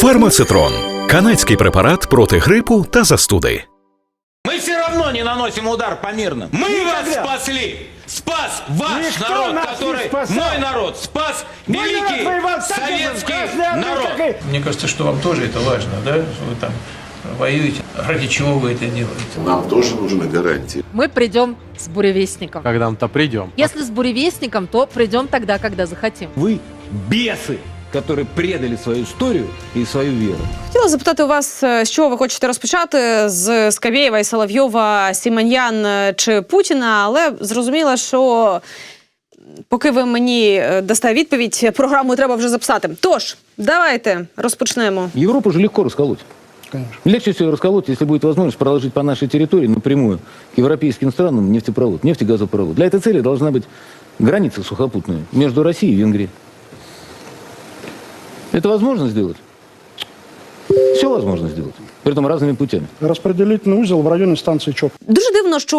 Фармацитрон канадський препарат проти грипу та застуди. Мы все равно не наносим удар по мирным. Мы вас спасли! Спас ваш Никто народ, нас не который... спасал. Мой народ спас Мой великий народ воевал так же, советский в Красной Армии, народ. как и- Мне кажется, что вам тоже это важно, да? Что вы там воюете. Ради чего вы это делаете? Нам тоже нужны гарантии. Мы придем с буревестником. когда мы-то придем. Если с буревестником, то придем тогда, когда захотим. Вы бесы, которые предали свою историю и свою веру. Хотіла запитати у вас, е, з чого ви хочете розпочати з Скабєєва і Соловйова, Сіманьян е, чи Путіна, але зрозуміла, що поки ви мені е, дасте відповідь, програму треба вже записати. Тож, давайте розпочнемо. Европу же легко расколоть. Конечно. Легче всего расколоть, если будет возможность проложить по нашей территории напрямую к европейским странам нефтепровод, нефтегазопровод. Для этой цели должна быть граница сухопутная между Россией и Венгрией. Это возможно сделать? Все возможно сделать. Притом разными путями. Распределительный узел в районе станции ЧОП. Дуже дивно, що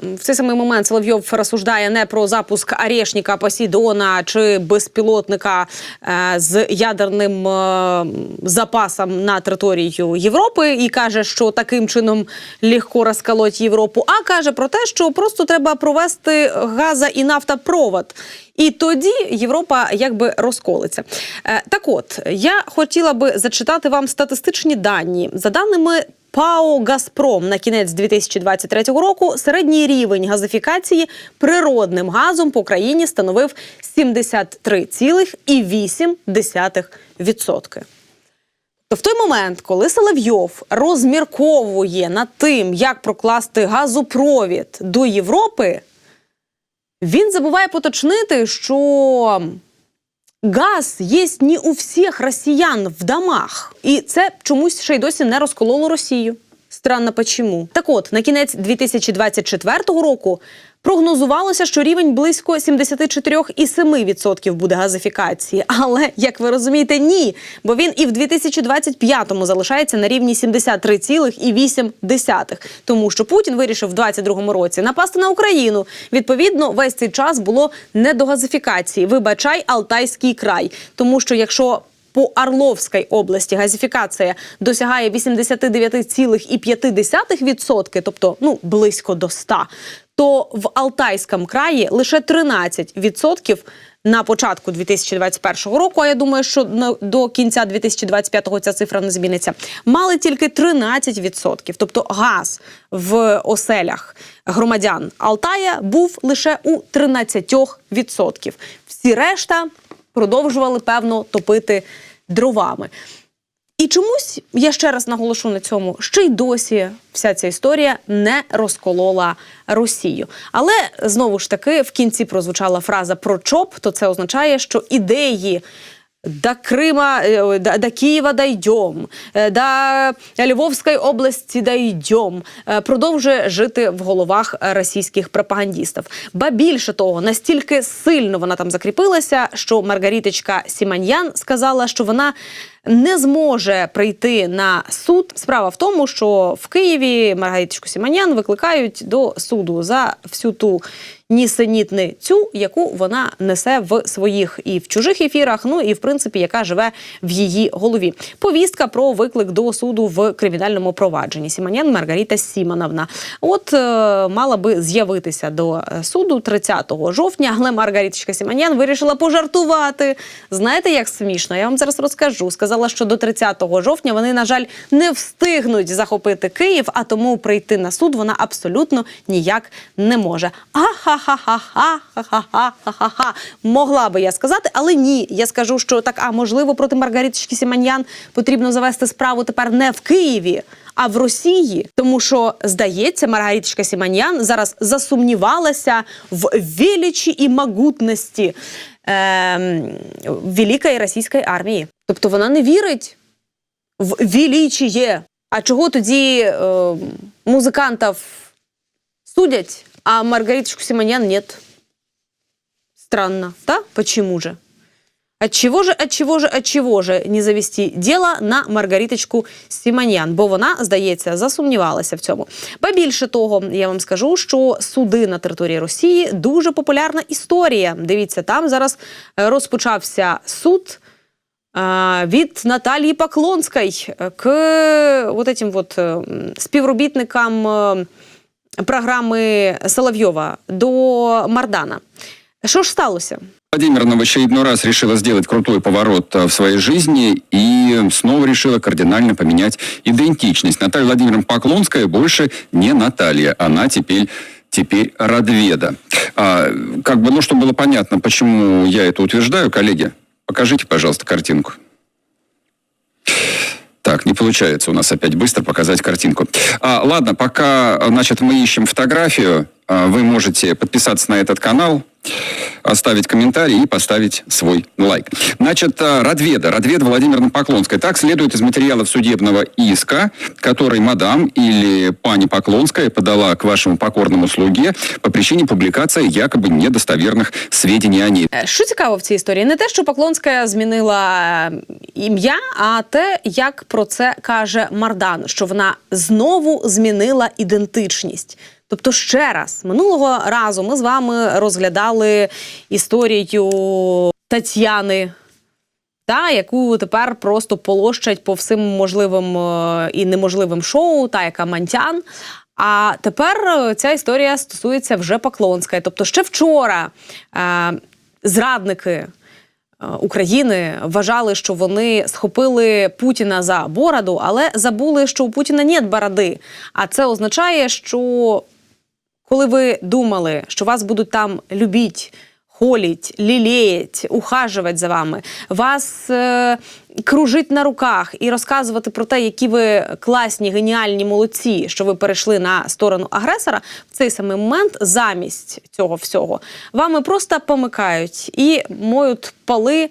в цей самий момент Соловйов розсуждає не про запуск Арешника, Посейдона чи безпілотника е, з ядерним е, запасом на територію Європи і каже, що таким чином легко розколоть Європу. А каже про те, що просто треба провести газа і нафтопровод. І тоді Європа якби розколиться. Е, так от я хотіла би зачитати вам статистичні дані за даними. ПАО Газпром на кінець 2023 року середній рівень газифікації природним газом по країні становив 73,8%. То в той момент, коли Соловйов розмірковує над тим, як прокласти газопровід до Європи, він забуває поточнити, що газ є не у всіх росіян в домах. І це чомусь ще й досі не розкололо Росію. Странно почему. Так от, на кінець 2024 року прогнозувалося, що рівень близько 74,7% буде газифікації. Але, як ви розумієте, ні. Бо він і в 2025-му залишається на рівні 73,8%. Тому що Путін вирішив в 22-му році напасти на Україну. Відповідно, весь цей час було не до газифікації. Вибачай, Алтайський край. Тому що якщо по Орловській області газифікація досягає 89,5%, тобто ну близько до 100%, то в Алтайському краї лише 13% на початку 2021 року. А я думаю, що до кінця 2025 ця цифра не зміниться. Мали тільки 13%. Тобто газ в оселях громадян Алтая був лише у 13%. Всі решта продовжували певно топити дровами. І чомусь я ще раз наголошу на цьому, ще й досі вся ця історія не розколола Росію. Але знову ж таки в кінці прозвучала фраза про ЧОП, то це означає, що ідеї. До Крима, е, до, Києва дойдем, е, до Львовської області дойдем, е, продовжує жити в головах російських пропагандістів. Ба більше того, настільки сильно вона там закріпилася, що Маргаріточка Сіманьян сказала, що вона не зможе прийти на суд. Справа в тому, що в Києві Маргариточку Сіманян викликають до суду за всю ту нісенітницю, яку вона несе в своїх і в чужих ефірах, ну і в принципі, яка живе в її голові. Повістка про виклик до суду в кримінальному провадженні. Сіманян Маргарита Сімановна. От е, мала би з'явитися до е, суду 30 жовтня, але Маргариточка Сіманян вирішила пожартувати. Знаєте, як смішно? Я вам зараз розкажу. Сказала, що до 30 жовтня вони, на жаль, не встигнуть захопити Київ, а тому прийти на суд вона абсолютно ніяк не може. Ахахахаха-ха-ха-ха-ха. Могла би я сказати, але ні. Я скажу, що так, а можливо, проти Маргариточки Сіманьян потрібно завести справу тепер не в Києві. А в Росії, тому що здається, Маргариточка Сіманьян зараз засумнівалася в величі і могутності ем, великої російської армії. Тобто вона не вірить в величіє. А чого тоді е, музикантів судять, а Маргариточку Симонян нет? Странно, да? Почему же? Отчего же, отчего же, отчего же не завести дело на Маргариточку Сіманян? Бо вона, здається, засумнівалася в цьому. Ба більше того, я вам скажу, що суди на території Росії дуже популярна історія. Дивіться, там зараз е, розпочався суд а, від Наталії Поклонської к вот этим вот е, м, співробітникам е, програми Соловйова до Мардана. Що ж сталося? Владимировна в очередной раз решила сделать крутой поворот э, в своей жизни и снова решила кардинально поменять идентичность. Наталья Владимировна Поклонская больше не Наталья, она теперь теперь Радведа. А, как бы, ну, чтобы было понятно, почему я это утверждаю, коллеги, покажите, пожалуйста, картинку. Так, не получается у нас опять быстро показать картинку. А, ладно, пока, значит, мы ищем фотографию, вы можете подписаться на этот канал, оставить комментарий и поставить свой лайк. Значит, а, Радведа, Радведа Владимировна Поклонская. Так следует из материалов судебного иска, который мадам или пани Поклонская подала к вашему покорному слуге по причине публикации якобы недостоверных сведений о ней. Е, Що цікаво в цій історії? Не те, що Поклонська змінила е, ім'я, а те, як про це каже Мардан, що вона знову змінила ідентичність. Тобто, ще раз, минулого разу ми з вами розглядали історію Тетяни, та, яку тепер просто полощать по всім можливим е, і неможливим шоу, та яка Мантян. А тепер е, ця історія стосується вже Поклонської. Тобто, ще вчора е, зрадники. е, України вважали, що вони схопили Путіна за бороду, але забули, що у Путіна нет бороди. А це означає, що коли ви думали, що вас будуть там любіть, холіть, лілеять, ухажувати за вами, вас е, кружить на руках і розказувати про те, які ви класні, геніальні молодці, що ви перейшли на сторону агресора, в цей самий момент замість цього всього вами просто помикають і моють поли е,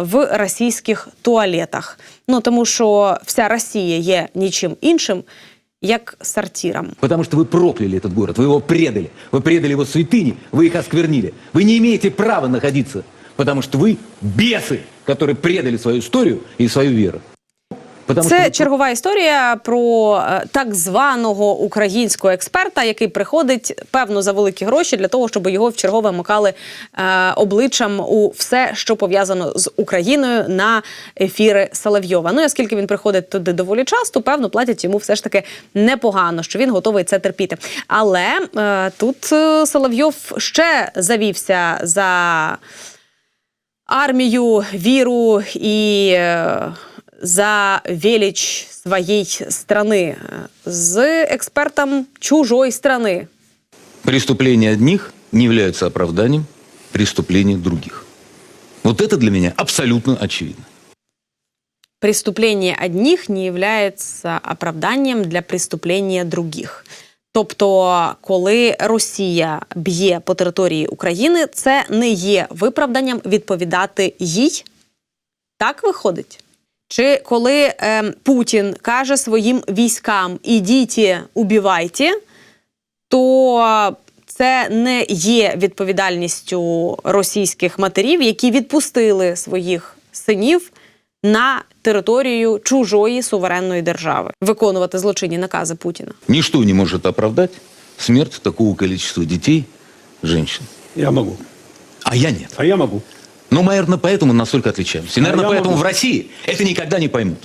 в російських туалетах. Ну тому що вся Росія є нічим іншим, як сортиром. Потому что вы прокляли этот город, вы его предали. Вы предали его святыни, вы их осквернили. Вы не имеете права находиться, потому что вы бесы, которые предали свою историю и свою веру. Потому Це вы- чергова історія про е, так званого українського експерта, який приходить певно за великі гроші для того, щоб його в чергове макали е, обличчям у все, що пов'язано з Україною на ефіри Соловйова. Ну і оскільки він приходить туди доволі часто, певно платять йому все ж таки непогано, що він готовий це терпіти. Але е, тут е, Соловйов ще завівся за армію, віру і е, за велич своєї страни з експертом чужої страни. Преступления одних не являются оправданием преступлений других. Вот это для меня абсолютно очевидно. Преступлення одних не являється оправданням для преступлення других. Тобто, коли Росія б'є по території України, це не є виправданням відповідати їй. Так виходить? Чи коли ем, Путін каже своїм військам ідіть, убивайте, то це не є відповідальністю російських матерів, які відпустили своїх синів на територію чужої суверенної держави виконувати злочинні накази Путіна. Ничто не может оправдать смерть такого количества детей, женщин. Я могу. А я нет. А я могу. Но мы, наверное, поэтому настолько отличаемся. И, наверное, А я поэтому могу. в России это никогда не поймут.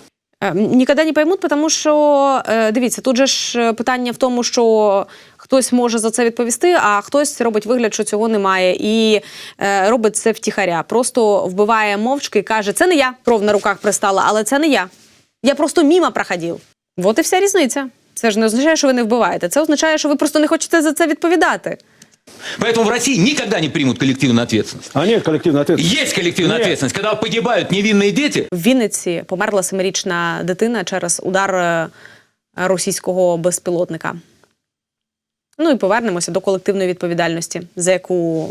Е, Ніколи не поймуть, тому що е, дивіться, тут же ж е, питання в тому, що хтось може за це відповісти, а хтось робить вигляд, що цього немає, і е, робить це втіхаря. Просто вбиває мовчки і каже: це не я кров на руках пристала, але це не я. Я просто міма проходив. От і вся різниця. Це ж не означає, що ви не вбиваєте. Це означає, що ви просто не хочете за це відповідати. Поэтому в России никогда не примут коллективную ответственность. А нет коллективной ответственности. Есть коллективная Нет. ответственность, когда погибают невинные дети. В Вінниці померла семирічна дитина через удар е, російського безпілотника. Ну і повернемося до колективної відповідальності, за яку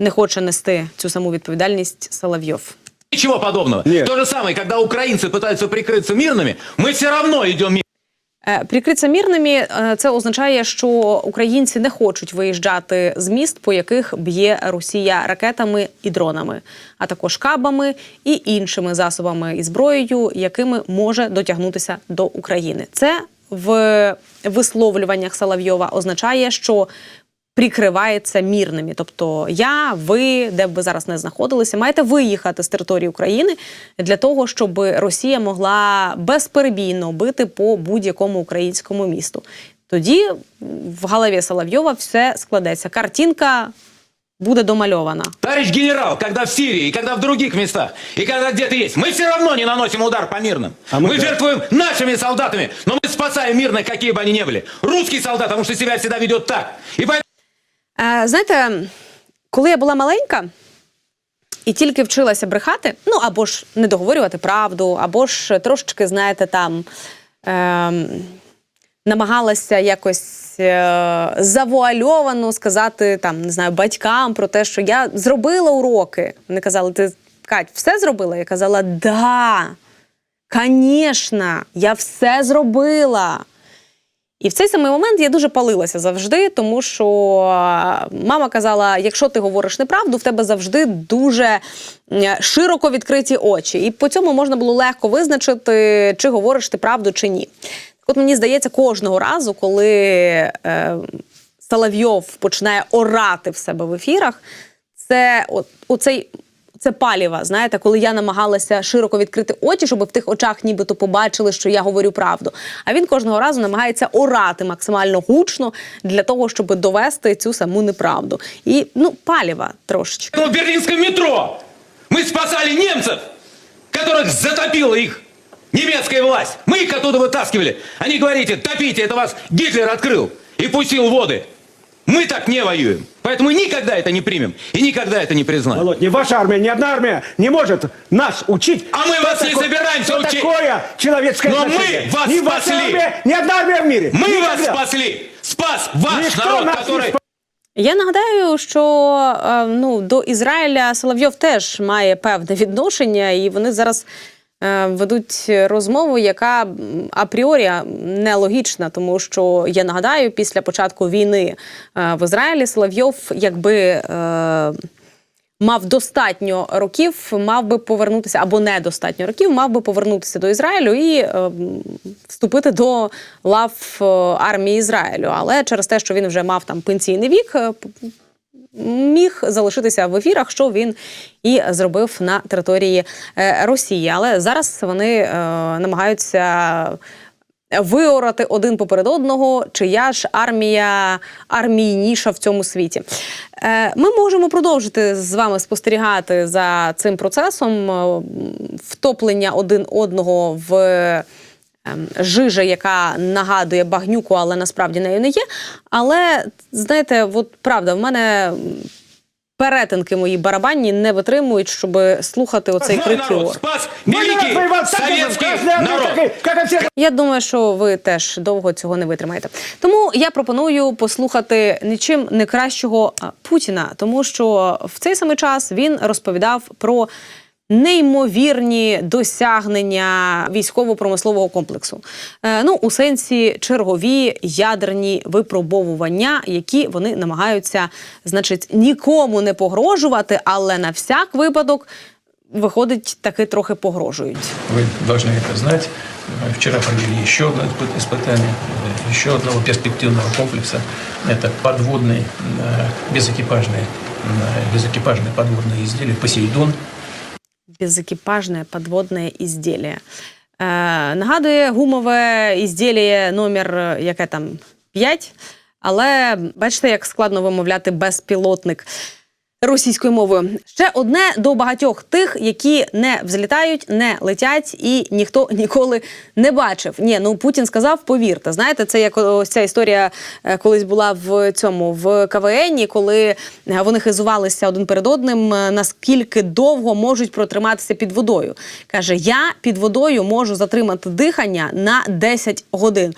не хоче нести цю саму відповідальність Соловйов. Ничего подобного. Нет. То же самое, когда украинцы пытаются прикрыться мирными, мы все равно идем мимо. Е, Прикритися мирними е, це означає, що українці не хочуть виїжджати з міст, по яких б'є Росія ракетами і дронами, а також кабами і іншими засобами і зброєю, якими може дотягнутися до України. Це в висловлюваннях Соловйова означає, що прикривається мірними. Тобто я, ви, де б ви зараз не знаходилися, маєте виїхати з території України для того, щоб Росія могла безперебійно бити по будь-якому українському місту. Тоді в голові Соловйова все складеться. Картинка буде домальована. Товарищ генерал, когда в Сирии, и когда в других местах, и когда где-то есть, мы все равно не наносим удар по мирным. мы жертвуем нашими солдатами, но мы спасаем мирных, какие бы они ни были. Русский солдат, потому что себя всегда ведет так. И поэтому Е, знаєте, коли я була маленька і тільки вчилася брехати, ну або ж не договорювати правду, або ж трошечки, знаєте, там ем, намагалася якось е, завуальовано сказати там, не знаю, батькам про те, що я зробила уроки. Вони казали, ти Кать, все зробила? Я казала, да, звісно, я все зробила. І в цей самий момент я дуже палилася завжди, тому що е, мама казала: якщо ти говориш неправду, в тебе завжди дуже е, широко відкриті очі. І по цьому можна було легко визначити, чи говориш ти правду чи ні. Так от мені здається, кожного разу, коли е, Соловйов починає орати в себе в ефірах, це от, оцей Це паліва, знаєте, коли я намагалася широко відкрити очі, щоб в тих очах нібито побачили, що я говорю правду. А він кожного разу намагається орати максимально гучно для того, щоб довести цю саму неправду. І ну, паліва трошечки. в берлинском метро мы спасали немцев, которых затопила их немецкая власть. Мы их оттуда вытаскивали. Они говорите, топите, это вас Гитлер открыл и пустил в воды. Мы так не воюем. Поэтому никогда это не примем и никогда это не признаем. Володь, ни ваша армия, ни одна армия не может нас учить. А мы что вас не такое- собираемся что учить. такое человеческое Но мы отношение. вас ни ваша спасли. армия, ни одна армия в мире. Мы Никогда. вас спасли. Спас ваш Никто народ, нас не который... спас. Я нагадаю, що е, ну, до Ізраїля Соловйов теж має певне відношення, і вони зараз е, ведуть розмову, яка апріорі нелогічна, тому що я нагадаю, після початку війни е, в Ізраїлі Соловйов якби. Е, Мав достатньо років, мав би повернутися або недостатньо років, мав би повернутися до Ізраїлю і е, вступити до лав е, армії Ізраїлю. Але через те, що він вже мав там пенсійний вік, е, міг залишитися в ефірах, що він і зробив на території е, Росії. Але зараз вони е, намагаються. Виорати один поперед одного, чия ж армія армійніша в цьому світі. Е, Ми можемо продовжити з вами спостерігати за цим процесом втоплення один одного в жижа, яка нагадує багнюку, але насправді нею не є. Але знаєте, от правда, в мене перетинки мої барабанні не витримують, щоб слухати оцей крик. Я думаю, що ви теж довго цього не витримаєте. Тому я пропоную послухати нічим не кращого Путіна, тому що в цей самий час він розповідав про Неймовірні досягнення військово-промислового комплексу, е, ну у сенсі чергові ядерні випробовування, які вони намагаються, значить, нікому не погрожувати, але на всяк випадок виходить таки трохи погрожують. Вы должны это знать. Э, Вчера провели еще одно испы- испытание, э, еще одного перспективного комплекса. Это подводный, э, безэкипажный, э, безэкипажное подводное изделие «Посейдон». безекіпажне подводне ізділля. Е, нагадує гумове ізділля номер е, яке там 5, але бачите, як складно вимовляти безпілотник російською мовою. Ще одне до багатьох тих, які не взлітають, не летять, і ніхто ніколи не бачив. Ні, ну Путін сказав, повірте. Знаєте, це як ось ця історія е, колись була в цьому в КВН, коли е, вони хизувалися один перед одним, е, наскільки довго можуть протриматися під водою. Каже: я під водою можу затримати дихання на 10 годин.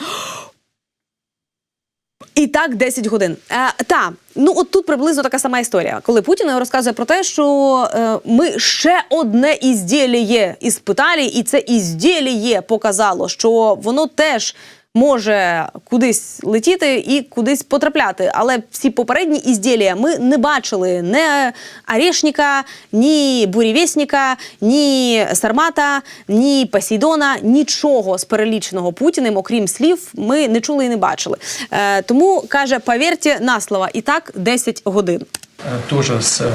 І так 10 годин. Е, та ну от тут приблизно така сама історія, коли Путін розказує про те, що е, ми ще одне ізділіє іспиталі, і це ізділіє показало, що воно теж може кудись летіти і кудись потрапляти. Але всі попередні ізділія ми не бачили ні Орешника, ні Бурєвєсника, ні Сармата, ні Посейдона, нічого з переліченого Путіним, окрім слів, ми не чули і не бачили. Е, тому каже, повірте на слово, і так 10 годин. Э, тоже с, э,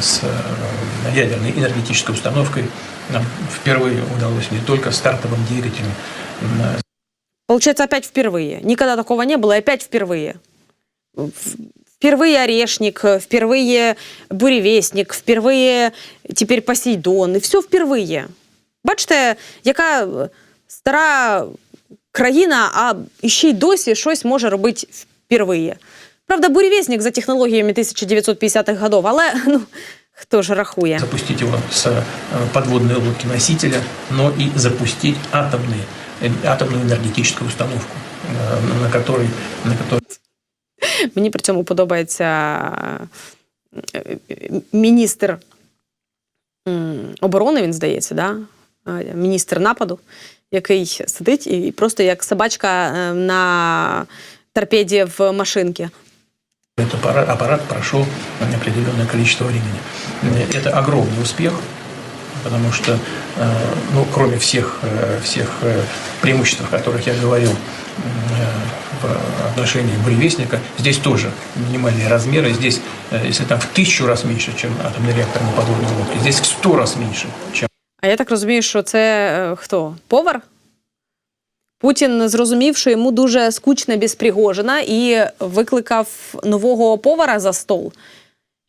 с э, ядерной энергетической установкой нам впервые удалось не только стартовым двигателем э, Получается, опять впервые. Никогда такого не было, и опять впервые. В- Впервые Орешник, впервые Буревестник, впервые теперь Посейдон. І все впервые. Бачите, яка е, стара країна, а ще й досі щось може робити впервые. Правда, Буревестник за технологіями 1950-х годов, але ну, хто ж рахує? запустить его с э, подводной лодки носителя, но и запустить атомный, э, атомную энергетическую установку, э, на которой, на которой Мені при цьому подобається е, е, міністр м, оборони, він здається, да? Е, міністр нападу, який сидить і просто як собачка е, на торпеді в машинці. этот аппарат, аппарат прошел определенное количество времени. Э, Это огромный успех, потому что, э, ну, кроме всех, э, всех э, преимуществ, о которых я говорил э, в отношении буревестника, здесь тоже минимальные размеры. Здесь, э, если там в тысячу раз меньше, чем атомный реактор на подводной лодке, здесь в сто раз меньше, чем А я так розумію, що це е, хто? Повар? Путін зрозумів, що йому дуже скучно без Пригожина і викликав нового повара за стол.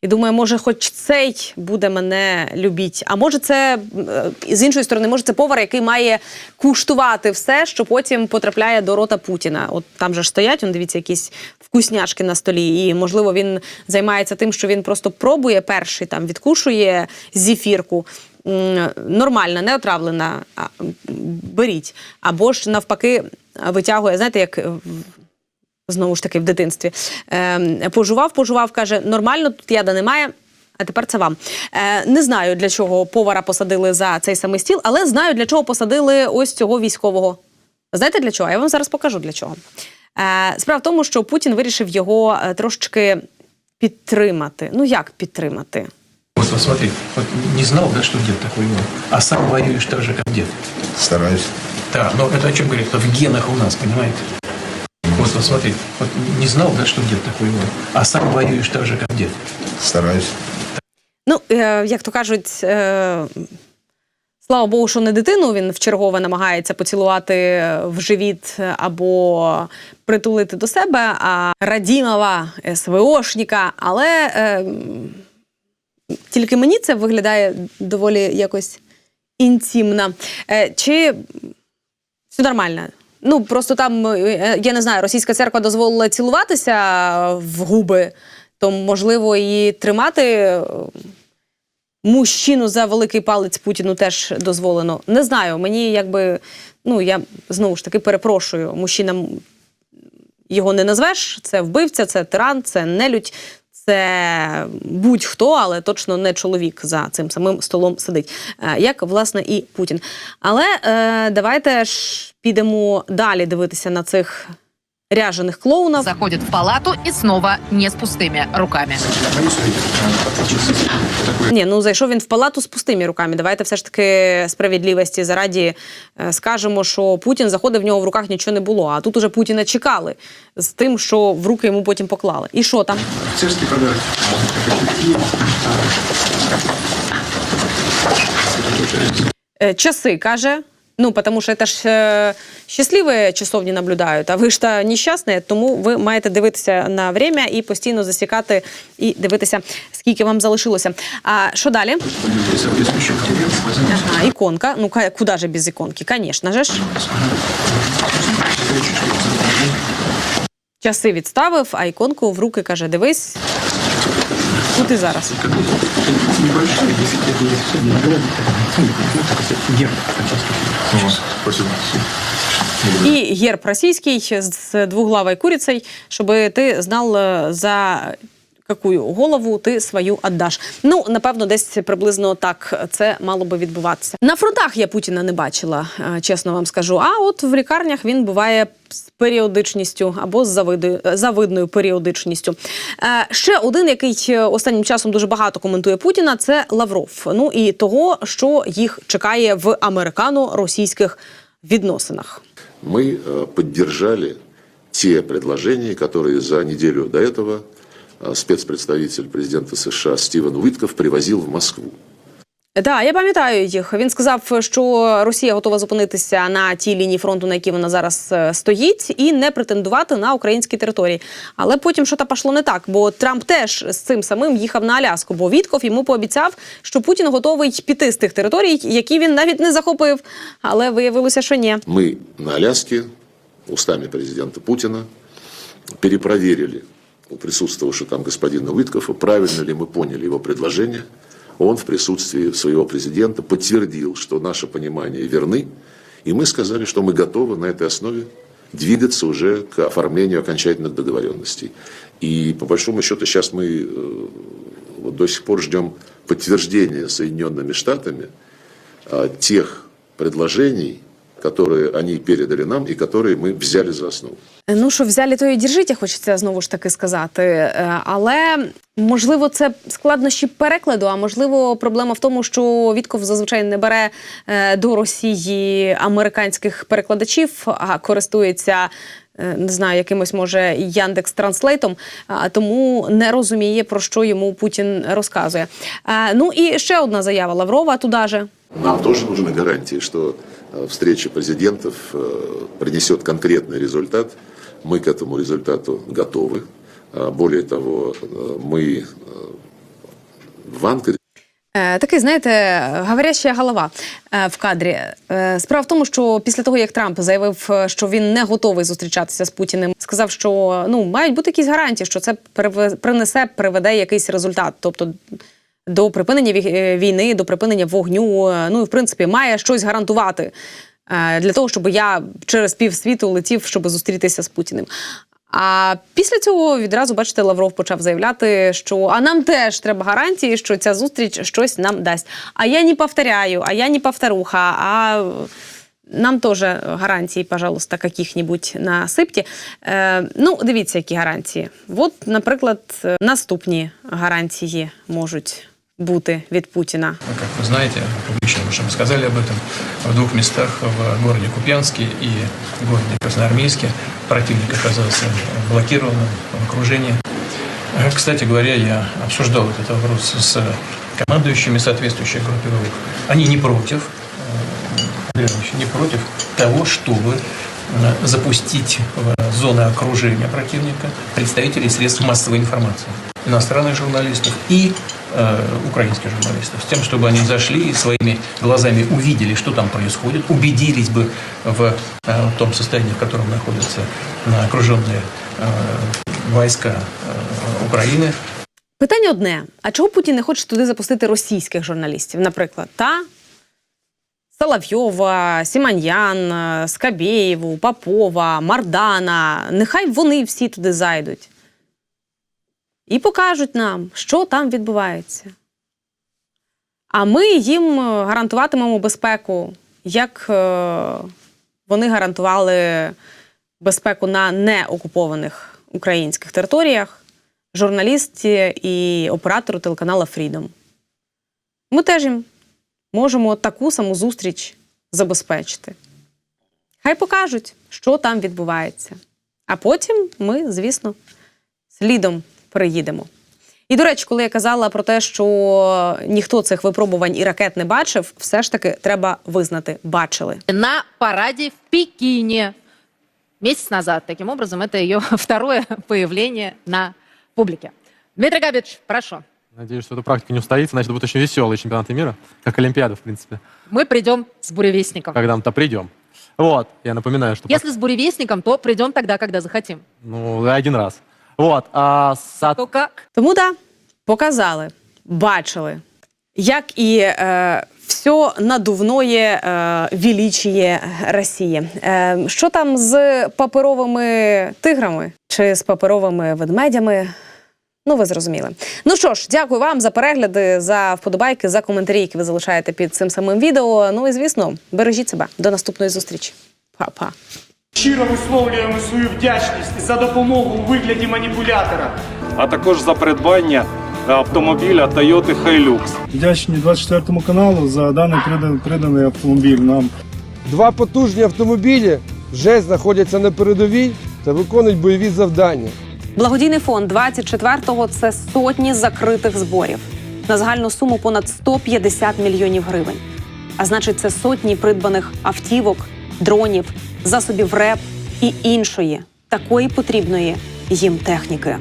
І думає, може, хоч цей буде мене любіть. А може, це е, з іншої сторони, може, це повар, який має куштувати все, що потім потрапляє до рота Путіна. От там же ж стоять, он дивіться, якісь вкусняшки на столі. І можливо він займається тим, що він просто пробує перший там відкушує зефірку. Нормальна, не отравлена, беріть. Або ж навпаки витягує, знаєте, як е, знову ж таки в дитинстві. Е, пожував, пожував, каже, нормально, тут яда немає. А тепер це вам. Е, не знаю, для чого повара посадили за цей самий стіл, але знаю, для чого посадили ось цього військового. Знаєте для чого? Я вам зараз покажу для чого. Е, справа в тому, що Путін вирішив його е, трошечки підтримати. Ну як підтримати? Вот, вот смотри, вот не знал, да, что дед такой был, а сам воюешь так же, как дед. Стараюсь. Да, но это о чем говорит? Это в генах у нас, понимаете? Вот, вот смотри, вот не знал, да, что дед такой был, а сам воюешь так же, как дед. Стараюсь. Ну, е, як то кажуть, е, слава Богу, що не дитину він вчергове намагається поцілувати в живіт або притулити до себе, а Радімова, СВОшника. Але е, тільки мені це виглядає доволі якось інтимно. Е, чи все нормально? Ну, просто там, е, я не знаю, російська церква дозволила цілуватися в губи, то можливо і тримати е, мужчину за великий палець Путіну теж дозволено. Не знаю, мені якби, ну я знову ж таки перепрошую, мужчинам його не назвеш. Це вбивця, це тиран, це нелюдь, це будь-хто, але точно не чоловік за цим самим столом сидить, Е, як власне і Путін. Але е, давайте ж підемо далі дивитися на цих ряжених клоунів. Заходит в палату и снова не с пустыми руками. Ні, ну зайшов він в палату з пустими руками. Давайте все ж таки справедливості зараді е, скажемо, що Путін заходив в нього в руках нічого не було. А тут уже Путіна чекали з тим, що в руки йому потім поклали. І що там? Офицерский подарок. Е, Часи каже. Ну, тому що це ж щасливі часовні наблюдають, а ви ж та нещасні, тому ви маєте дивитися на время і постійно засікати і дивитися, скільки вам залишилося. А що далі? Ага, іконка. Ну, куди же без іконки? Звісно ж. Часи відставив, а іконку в руки каже: дивись. Тут і зараз. Спасибо. І герб російський з двуглавою курицею, щоб ти знав, е, за какую голову ти свою віддаш. Ну, напевно, десь приблизно так це мало би відбуватися. На фронтах я Путіна не бачила, е, чесно вам скажу. А от в лікарнях він буває з періодичністю або з завидою, завидною періодичністю. Е, ще один, який е, останнім часом дуже багато коментує Путіна, це Лавров. Ну і того, що їх чекає в американо-російських відносинах. мы э, поддержали те предложения, которые за неделю до этого э, спецпредставитель президента США Стивен Уитков привозил в Москву. Так, я пам'ятаю їх. Він сказав, що Росія готова зупинитися на тій лінії фронту, на якій вона зараз е, стоїть, і не претендувати на українські території. Але потім що то пішло не так, бо Трамп теж з цим самим їхав на Аляску, бо Вітков йому пообіцяв, що Путін готовий піти з тих територій, які він навіть не захопив. Але виявилося, що ні. Мы на Аляске устами президента Путина перепроверили у присутствовавшего там господина Уиткова, правильно ли мы поняли его предложение. Он в присутствии своего президента подтвердил, что наши понимания верны, и мы сказали, что мы готовы на этой основе двигаться уже к оформлению окончательных договоренностей. И по большому счету сейчас мы э, вот до сих пор ждем подтверждения Соединенными Штатами а, тех предложений, которые они передали нам и которые мы взяли за основу. Ну що взяли, то і держите, хочеться знову ж таки сказати. Е, Але можливо, це складнощі перекладу. А можливо, проблема в тому, що Вітков зазвичай не бере е, до Росії американських перекладачів, а користується. е, Не знаю, якимось може Яндекс Транслейтом, а тому не розуміє про що йому Путін розказує. Е, Ну і ще одна заява Лаврова туди же. Нам тоже нужны гарантии, что э, встреча президентов э, принесет конкретный результат. Мы к этому результату готовы. А Более того, э, мы э, в Анкаре Е, Такий, знаєте, говоряща голова е, в кадрі. Е, Справа в тому, що після того, як Трамп заявив, е, що він не готовий зустрічатися з Путіним, сказав, що ну мають бути якісь гарантії, що це приве- принесе, приведе якийсь результат. Тобто до припинення е, війни, до припинення вогню. Ну і в принципі має щось гарантувати е, для того, щоб я через півсвіту летів, щоб зустрітися з Путіним. А після цього відразу, бачите, Лавров почав заявляти, що а нам теж треба гарантії, що ця зустріч щось нам дасть. А я не повторяю, а я не повторуха, а нам теж гарантії, пожалуйста, каких-нибудь насипті. Е, ну, дивіться, які гарантії. От, наприклад, наступні гарантії можуть бути від Путіна. Ну, Как вы знаете, публично уже мы сказали об этом, в двух местах, в городе Купянске и городе Красноармейске противник оказался блокированным в окружении. Кстати говоря, я обсуждал этот вопрос с командующими соответствующих группировок. Они не против, э, не против того, чтобы э, запустить в зоны окружения противника представителей средств массовой информации, иностранных журналистов и э, украинских журналистов, с тем, чтобы они зашли и своими глазами увидели, что там происходит, убедились бы в э, том состоянии, в котором находятся э, окруженные э, войска э, України. Питання одне: а чого Путін не хоче туди запустити російських журналістів, наприклад, та Соловйова, Сіманьян, е, Скабєєву, Попова, Мардана. Нехай вони всі туди зайдуть. І покажуть нам, що там відбувається. А ми їм е, гарантуватимемо безпеку, як е, вони гарантували безпеку на неокупованих українських територіях журналісті і оператору телеканалу Freedom. Ми теж їм можемо таку саму зустріч забезпечити. Хай покажуть, що там відбувається. А потім ми, звісно, слідом приїдемо. І, до речі, коли я казала про те, що ніхто цих випробувань і ракет не бачив, все ж таки треба визнати, бачили. На параде в Пекине месяц назад. Таким образом, это ее второе появление на публике. Дмитрий Габич, прошу. Надеюсь, что эта практика не устоится, значит, будет очень веселый чемпионаты мира, как Олимпиада, в принципе, Мы придем с буревестником. когда мы-то придем. Вот, я напоминаю, что... Если с буревестником, то придем тогда, когда захотим. Ну, один раз. Вот, а со- То как? Тому да, показали, бачили, як і е, все надувное е, величіє Росії. Е, що там з паперовими тиграми чи з паперовими ведмедями? Ну, ви зрозуміли. Ну що ж, дякую вам за перегляди, за вподобайки, за коментарі, які ви залишаєте під цим самим відео. Ну і звісно, бережіть себе. До наступної зустрічі. Па-па. Щиро висловлюємо свою вдячність за допомогу у вигляді маніпулятора. А також за придбання автомобіля Toyota Hilux. Вдячні 24 каналу за даний приданий, приданий автомобіль нам. Два потужні автомобілі вже знаходяться на передовій та виконують бойові завдання. Благодійний фонд 24-го – це сотні закритих зборів на загальну суму понад 150 мільйонів гривень. А значить, це сотні придбаних автівок, дронів, засобів РЕП і іншої такої потрібної їм техніки.